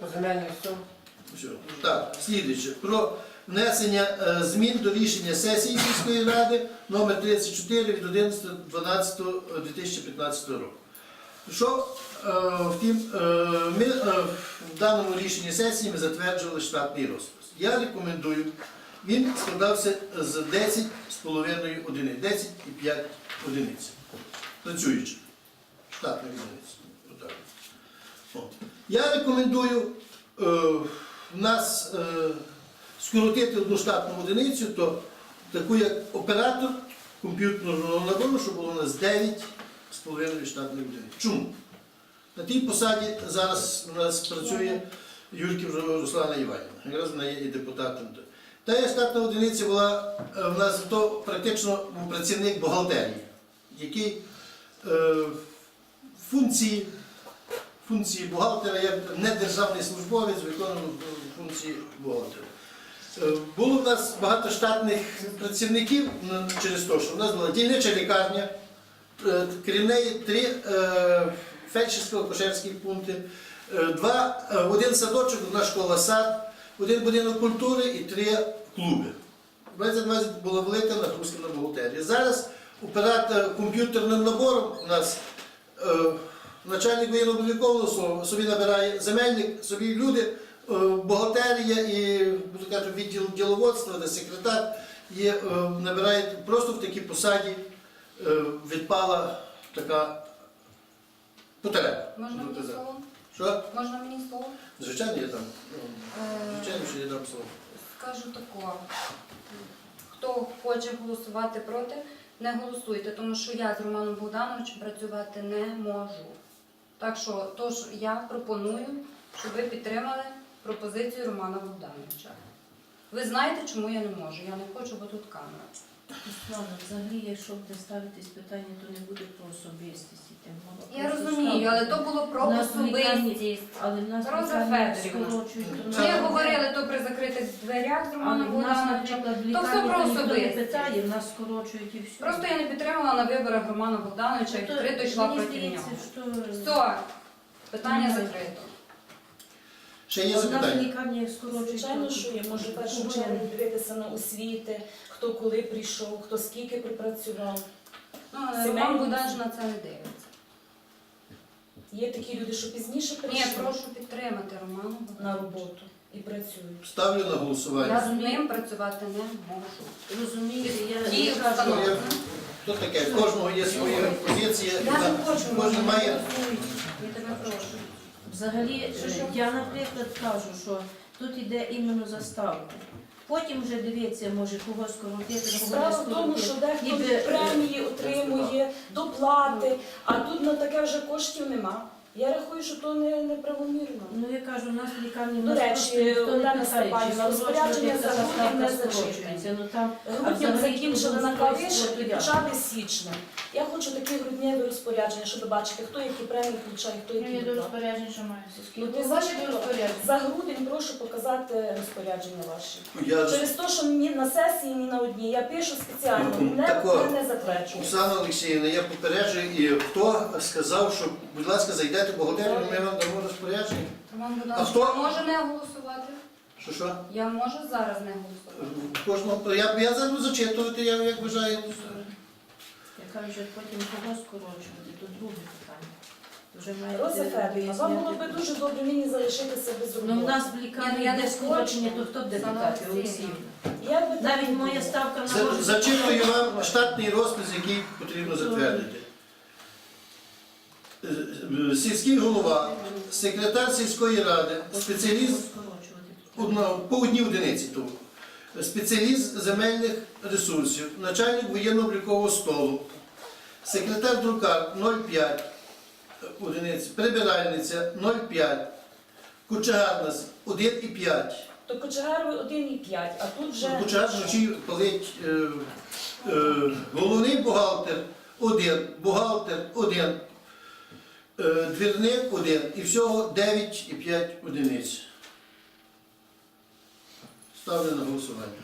По земельній. Все. Так, слідуюче. Про внесення е, змін до рішення сесії сільської ради номер 34 від 11.12.2015 року. Що е, втім, е, ми в даному рішенні сесії ми затверджували штатний розпис. Я рекомендую, він складався з 10,5 одиниць, 10,5 одиниць. Працюючи. Штатної одиниці. Отак. О. Я рекомендую е, нас е, скоротити одну штатну одиницю, то таку як оператор комп'ютерного набору, щоб було у нас 9,5 штатних одиниць. Чому? На тій посаді зараз у нас працює Юрків Руслана Іванівна. Якраз вона є і депутатом. Та є штатна одиниця була е, в нас то практично був працівник бухгалтерії, який е, функції функції бухгалтера, як недержавний службовець виконував функції бухгалтера. Е, Було в нас багато штатних працівників ну, через те, що в нас була дільнича лікарня, е, крім неї три е, фельдшерсько-акушерські пункти, два, один садочок, одна школа сад, один будинок культури і три клуби. 2020 була велика нагрузка на бухгалтерію. Зараз оператор комп'ютерним набором у нас начальник воєнно-облікового слова собі набирає земельник, собі люди, е, бухгалтерія і буду кажучи, відділ діловодства, де секретар є, е, набирає просто в такій посаді е, відпала така потреба. Можна можна мені слово? Що? Можна мені слово? Звичайно, я там. ну, Звичайно, що я дам слово. Скажу тако. Хто хоче голосувати проти, не голосуйте, тому що я з Романом Богдановичем працювати не можу. Так що, тож я пропоную, щоб ви підтримали пропозицію Романа Богдановича. Ви знаєте, чому я не можу? Я не хочу, бо тут камера. Слава, взагалі, якщо буде ставитись питання, то не буде про особистість. і тим мова. Я Просто розумію, але то було про У нас в лікарні- особистість. Але в нас Роза Федорівна. скорочують. то Ми говорили то при дверях з Але Романом в нас, Богдановичем. наприклад, в То все лікарні про то ніхто не особистість. питає, в нас скорочують і все. Просто я не підтримала на виборах Романа Богдановича і То відкрито йшла мені проти здається, нього. що Все, питання закрито. Ще є в нас в запитання? лікарні скорочують. Звичайно, що є. Може, в першу чергу дивитися на освіти, хто коли прийшов, хто скільки припрацював. Ну, Роман Богданович всі. на це не дивиться. Є такі люди, що пізніше Ні, прийшли прошу підтримати Романа на роботу і працюють. Ставлю на голосування. Я з ним працювати не можу. Розумієте, я Ті я кажу, установи. Хто таке? В кожного є своя позиція. Я не хочу, Кожен має. Я тебе прошу. Взагалі, е, я, наприклад, кажу, що тут іде іменно заставка. Потім вже дивіться, може когось скоротити, Справа когось в тому, що дехто премії отримує, доплати, а тут на таке вже коштів нема. Я рахую, що то не, неправомірно. Ну я кажу, у нас в лікарні До речі, Олена Степанівна, розпорядження за грудень не зачитані. Ну там а закінчили на клавішах і почати січня. Я хочу такі грудневі розпорядження, щоб бачити, хто які премії получає, хто Ну, які я до доплати. розпоряджень, що маю. Ну, ти знаєш, розпоряджень? За грудень прошу показати розпорядження ваші. Я Через те, що ні на сесії, ні на одній. Я пишу спеціально, Ну, мене, тако. мене не затверджую. Оксана Олексіївна, я попереджую, і хто сказав, що, будь ласка, зайдете в бухгалтерію, ми вам дамо розпорядження. Роман А Богданович, хто? я можу не голосувати? Що що? Я можу зараз не голосувати. Кожного я, я зараз буду зачитувати, я як вважаю. Я кажу, що потім кого скорочувати, то друге питання. Вже має Роза бути вам було б дуже добре мені залишитися без роботи. Ну, в нас в лікарні ну, я не скорочення, то хто Саме питати, Олексіївна. Олексій? Я би так Навіть не моя думала. ставка на За- може Зачитую вам штатний розпис, який потрібно затвердити. Е, Сільський голова, секретар сільської ради, спеціаліст скорочувати. Одна, по одній одиниці тут. Спеціаліст земельних ресурсів, начальник воєнно-облікового столу, секретар друкар 0,5 одиниць, прибиральниця 0,5, кучегарна 1,5. То кочегарові 1,5, а тут вже Кучегар вночі палить е, е, головний бухгалтер 1, бухгалтер 1, е, двірник 1 і всього 9,5 одиниць. Ставлю на голосування.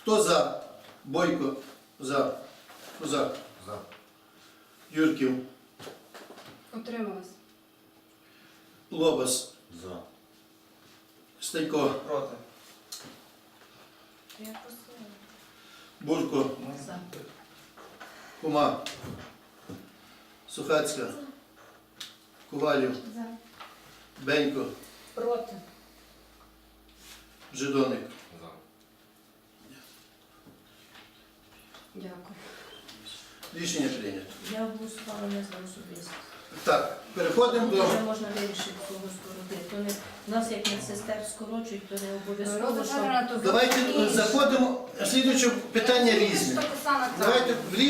Хто за? Бойко за. Козак. За. Юрків. Утрималась. Лобас. За. Станько, Проти. Я просила. Бурко, За. Кума, Сухацька, Ковалів, За. Бенько, Проти. Жидоник. За. Дякую. Рішення прийнято. Я голосувала не за особисто. Так, переходимо до. Вже можна вирішити кого скоротити. То не, у нас як медсестер скорочують, то не обов'язково, що Давайте заходимо. Слідуюче питання різне. Давайте в різне.